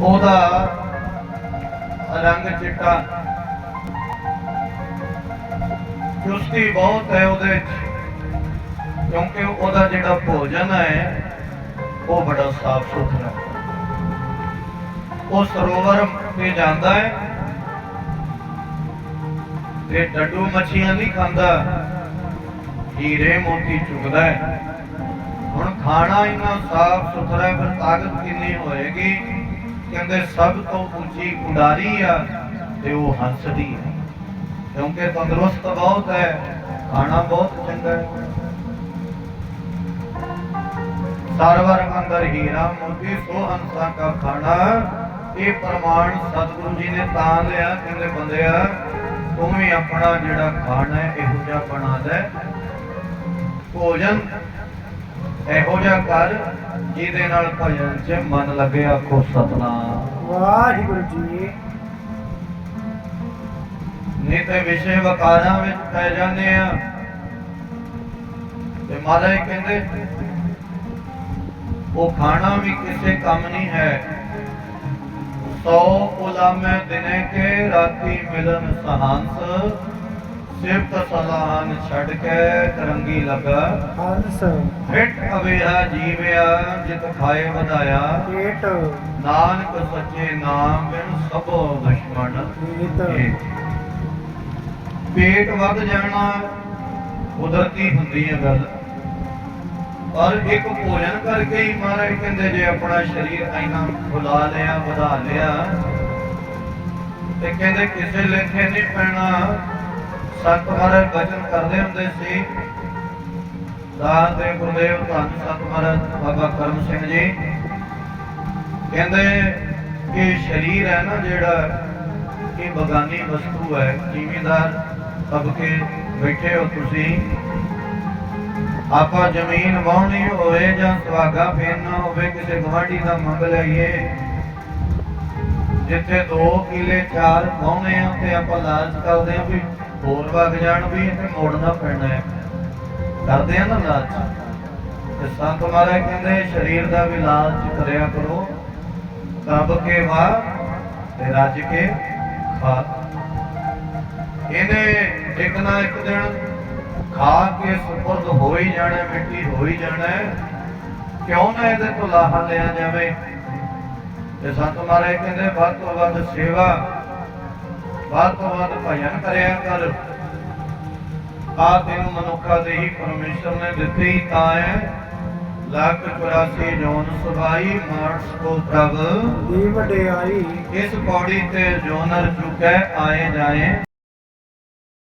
ਉਹਦਾ ਰੰਗ ਚਿੱਟਾ। ਚੁਸਤੀ ਬਹੁਤ ਹੈ ਉਹਦੇ ਕਿਉਂਕਿ ਉਹਦਾ ਜਿਹੜਾ ਭੋਜਨ ਹੈ ਉਹ ਬੜਾ ਸਾਫ਼ ਸੁਥਰਾ ਉਹ ਸਰੋਵਰ ਤੇ ਜਾਂਦਾ ਹੈ। ਤੇ ਡੱਡੂ ਮੱਛੀਆਂ ਨਹੀਂ ਖਾਂਦਾ। ਹੀਰੇ ਮੋਤੀ ਚੁਗਦਾ ਹੈ। ਹੁਣ ਖਾਣਾ ਇੰਨਾ ਸਾਫ਼ ਸੁਥਰਾ ਹੈ, ਤਾਕਤ ਕਿੰਨੀ ਹੋਏਗੀ? ਕਹਿੰਦੇ, ਸਭ ਤੋਂ ਉੱਚੀ ਕੁੰਡਾਰੀ ਆ ਤੇ ਉਹ ਹੰਸਦੀ ਹੈ ਕਿਉਂਕਿ ਤੰਦਰੁਸਤ ਬਹੁਤ ਹੈ, ਖਾਣਾ ਬਹੁਤ ਚੰਗਾ ਹੈ। ਸਰਵਰ ਅੰਦਰ ਹੀਰਾ ਮੋਤੀ ਸੋ ਹੰਸਾਂ ਕਾ ਖਾਣਾ ਇਹ ਪ੍ਰਮਾਣ ਸਤਿਗੁਰੂ ਜੀ ਨੇ ਤਾਂ ਲਿਆ, ਕਹਿੰਦੇ ਬੰਦਿਆ ਤੂੰ ਵੀ ਆਪਣਾ ਜਿਹੜਾ ਖਾਣਾ ਹੈ, ਇਹੋ ਜਿਹਾ ਬਣਾ ਲੈ। ਭੋਜਨ ਇਹੋ ਜਿਹਾ ਕਰ ਜਿਹਦੇ ਨਾਲ ਭਜਨ 'ਚ ਮਨ ਲੱਗੇ ਆਖੋ ਸਤਨਾਮ। ਵਾਹਿਗੁਰੂ ਜੀ। ਨਹੀਂ ਤੇ ਵਿਸ਼ੇ ਵਕਾਰਾਂ ਵਿੱਚ ਪੈ ਜਾਂਦੇ ਆ। ਤੇ ਮਹਾਰਾਜ ਕਹਿੰਦੇ ਉਹ ਖਾਣਾ ਵੀ ਕਿਸੇ ਕੰਮ ਨਹੀਂ ਹੈ। ਸੋ ਉਲਾਮੇ ਦਿਨੇ ਕੇ ਰਾਤੀ ਮਿਲਨ ਸਹਾਂਸ। ਸਿਫਤ ਸਲਾਹਨ ਛੱਡ ਕੇ ਕਰੰਗੀ ਲਗਾ। ਹੰਸ ਫਿਟ ਅਵੇਹਾ ਜੀਵਿਆ ਜਿਤ ਖਾਏ ਵਧਾਇਆ। ਪੇਟ। ਨਾਨਕ ਸੱਚੇ ਨਾਮ ਬਿਨ ਸਭੋ ਇਹ ਪੇਟ। ਵੱਧ ਜਾਣਾ ਕੁਦਰਤੀ ਹੁੰਦੀ ਹੈ ਗੱਲ। ਪਰ ਇੱਕ ਭੋਜਨ ਕਰਕੇ ਹੀ ਮਹਾਰਾਜ ਕਹਿੰਦੇ ਜੇ ਆਪਣਾ ਸਰੀਰ ਇੰਨਾ ਫੁਲਾ ਲਿਆ ਵਧਾ ਲਿਆ ਤੇ ਕਹਿੰਦੇ ਕਿਸੇ ਲੇਖੇ ਨਹੀਂ ਪੈਣਾ ਸਤ ਮਹਾਰਾਜ ਬਚਨ ਕਰਦੇ ਹੁੰਦੇ ਸੀ। ਦਾਸ ਦੇ ਗੁਰਦੇਵ ਧੰਨ ਸਤ ਮਹਾਰਾਜ ਬਾਬਾ ਕਰਮ ਸਿੰਘ ਜੀ। ਕਹਿੰਦੇ ਕਿ ਸਰੀਰ ਹੈ ਨਾ ਜਿਹੜਾ, ਇਹ ਬਗਾਨੀ ਵਸਤੂ ਹੈ। ਜ਼ਿਮੀਂਦਾਰ ਸਭ ਕੇ ਬੈਠੇ ਹੋ ਤੁਸੀਂ। ਆਪਾਂ ਜ਼ਮੀਨ ਵਾਹਣੀ ਹੋਵੇ ਜਾਂ ਸੁਹਾਗਾ ਫੇਰਨਾ ਹੋਵੇ, ਕਿਸੇ ਗਵਾਂਢੀ ਦਾ ਮੰਗ ਲਈਏ। ਜਿੱਥੇ 2 ਕਿਲੇ ਚਾਰ ਵਾਹਣੇ ਆ ਤੇ ਆਪਾਂ ਲਾਲਚ ਕਰਦੇ ਆ ਵੀ ਹੋਰ ਵਗ ਜਾਣ ਵੀ ਤੇ ਮੋੜਨਾ ਪੈਣਾ ਹੈ। ਕਰਦੇ ਆ ਨਾ ਲਾਲਚ ਤੇ ਸੰਤ ਮਹਾਰਾਜ ਕਹਿੰਦੇ, ਸਰੀਰ ਦਾ ਵੀ ਲਾਲਚ ਕਰਿਆ ਕਰੋ। ਤਬ ਕੇ ਵਾ ਤੇ ਰੱਜ ਕੇ ਖਾ। ਇਹਨੇ ਇੱਕ ਨਾ ਇੱਕ ਦਿਨ ਖਾ ਕੇ ਸੁਪਰਦ ਹੋ ਹੀ ਜਾਣਾ, ਮਿੱਟੀ ਹੋ ਹੀ ਜਾਣਾ ਕਿਉਂ ਨਾ ਇਹਦੇ ਤੋਂ ਲਾਹਾ ਲਿਆ ਜਾਵੇ? ਤੇ ਸੰਤ ਮਹਾਰਾਜ ਕਹਿੰਦੇ, ਵੱਧ ਤੋਂ ਵੱਧ ਸੇਵਾ ਵੱਧ ਤੋਂ ਵੱਧ ਭਜਨ ਕਰਿਆ ਕਰ। ਆ ਤੈਨੂੰ ਮਨੁੱਖਾ ਦੇ ਹੀ ਪਰਮੇਸ਼ਰ ਨੇ ਦਿੱਤੀ ਹੀ ਤਾਂ ਹੈ। ਲੱਖ 84 ਜੋਨ ਸੁਭਾਈ ਮਾਰਸ ਕੋ ਪ੍ਰਭ। ਦੀ ਵਡਿਆਈ। ਇਸ ਪੌੜੀ ਤੇ ਜੋਨਰ ਚੁਕੈ ਆਏ ਜਾਏ।